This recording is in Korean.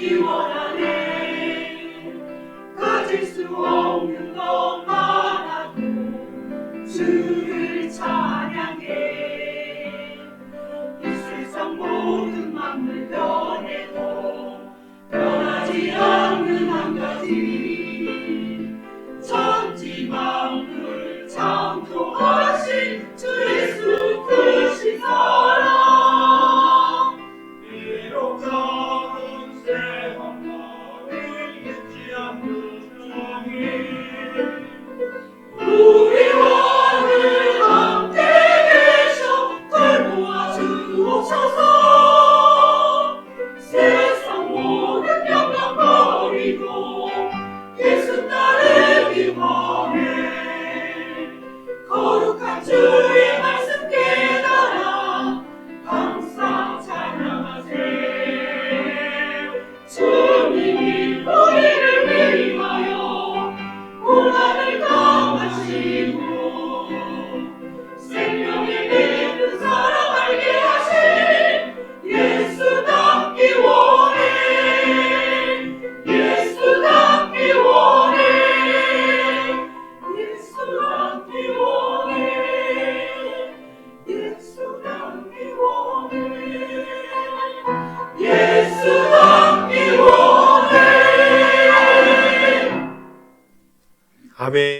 얻기 원하네 가질 수 없는 것만하고 주를 찬양해. 이 세상 모든 만물 변해도 변하지 않는 한 가지. 천지 만물 창조하신 주 예수 haber